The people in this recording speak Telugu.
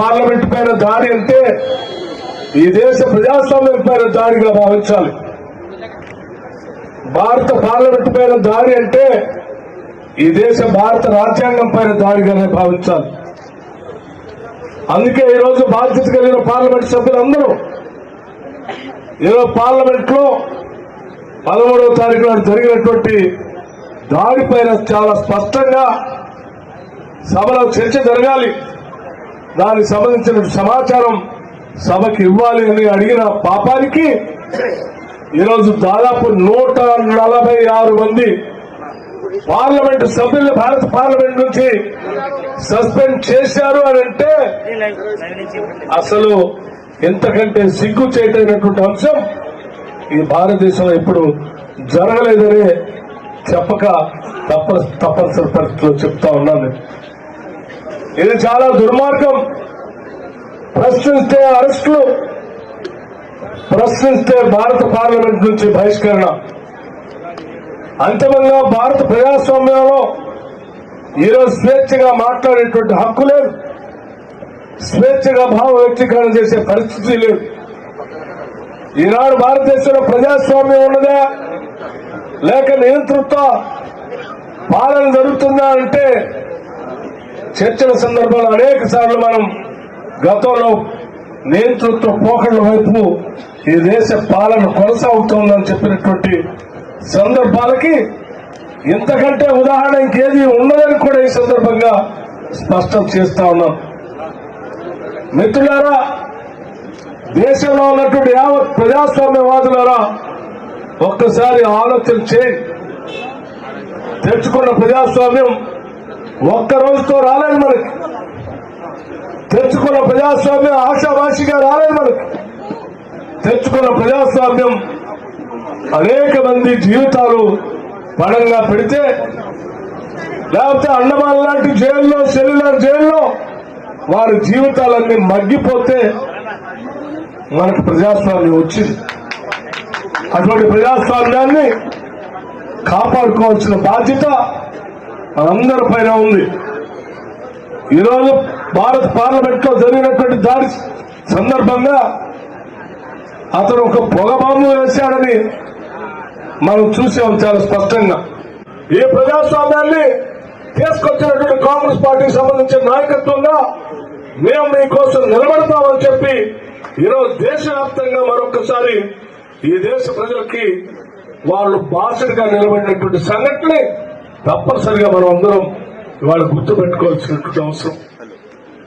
పార్లమెంట్ పైన దాడి అంటే ఈ దేశ ప్రజాస్వామ్యం పైన దాడిగా భావించాలి. భారత పార్లమెంట్ పైన దాడి అంటే ఈ దేశ భారత రాజ్యాంగం పైన దాడిగానే భావించాలి. అందుకే ఈరోజు బాధ్యత కలిగిన పార్లమెంట్ సభ్యులందరూ ఈరోజు పార్లమెంట్లో పదమూడవ తారీఖు నాడు జరిగినటువంటి దాడి పైన చాలా స్పష్టంగా సభలో చర్చ జరగాలి. దానికి సంబంధించిన సమాచారం సభకి ఇవ్వాలి అని అడిగిన పాపానికి ఈరోజు దాదాపు నూట నలభై ఆరు మంది పార్లమెంట్ సభ్యులు భారత పార్లమెంట్ నుంచి సస్పెండ్ చేశారు అని అంటే అసలు ఎంతకంటే సిగ్గు చేయటైనటువంటి అంశం ఈ భారతదేశంలో ఇప్పుడు జరగలేదని చెప్పక తప్ప తప్పనిసరి పరిస్థితిలో చెప్తా ఉన్నాను. ఇది చాలా దుర్మార్గం. ప్రశ్నిస్తే అరెస్టులు ప్రశ్నిస్తే భారత పార్లమెంట్ నుంచి బహిష్కరణ. అంతిమంగా భారత ప్రజాస్వామ్యంలో ఈరోజు స్వేచ్ఛగా మాట్లాడేటువంటి హక్కు లేదు. స్వేచ్ఛగా భావ వ్యక్తీకరణ చేసే పరిస్థితి లేదు. ఈనాడు భారతదేశంలో ప్రజాస్వామ్యం ఉన్నదా? లేక నియంతృత్వ పాలన జరుగుతుందా అంటే చర్చల సందర్భంలో అనేక సార్లు మనం గతంలో నియంతృత్వ పోకళ్ళ వైపు ఈ దేశ పాలన కొనసాగుతోందని చెప్పినటువంటి సందర్భాలకి ఇంతకంటే ఉదాహరణ ఇంకేది ఉండదని కూడా ఈ సందర్భంగా స్పష్టం చేస్తా ఉన్నాం. మిత్రులారా దేశంలో ఉన్నటువంటి యావత్ ప్రజాస్వామ్యవాదులారా ఒక్కసారి ఆలోచన చేయి. తెచ్చుకున్న ప్రజాస్వామ్యం ఒక్క రోజుతో రాలేదు మనకి తెచ్చుకున్న ప్రజాస్వామ్యం ఆశాభాషిగా రాలేదు మనకి తెచ్చుకున్న ప్రజాస్వామ్యం అనేక మంది జీవితాలు పడంగా పెడితే లేకపోతే అండమాన్ లాంటి జైల్లో సెల్యులర్ జైల్లో వారి జీవితాలన్నీ మగ్గిపోతే మనకు ప్రజాస్వామ్యం వచ్చింది. అటువంటి ప్రజాస్వామ్యాన్ని కాపాడుకోవాల్సిన బాధ్యత అందరి పైన ఉంది. ఈరోజు భారత పార్లమెంట్లో జరిగినటువంటి దాడి సందర్భంగా అతను ఒక పొగ బాంబు వేశాడని మనం చూసాం చాలా స్పష్టంగా. ఈ ప్రజాస్వామ్యాన్ని తీసుకొచ్చినటువంటి కాంగ్రెస్ పార్టీకి సంబంధించిన నాయకత్వంగా మేము మీకోసం నిలబడతామని చెప్పి ఈరోజు దేశవ్యాప్తంగా మరొకసారి ఈ దేశ ప్రజలకి వాళ్ళు బాసడిగా నిలబడినటువంటి సంఘటనే తప్పనిసరిగా మనం అందరం ఇవాళ గుర్తుపెట్టుకోవాల్సినటువంటి అవసరం.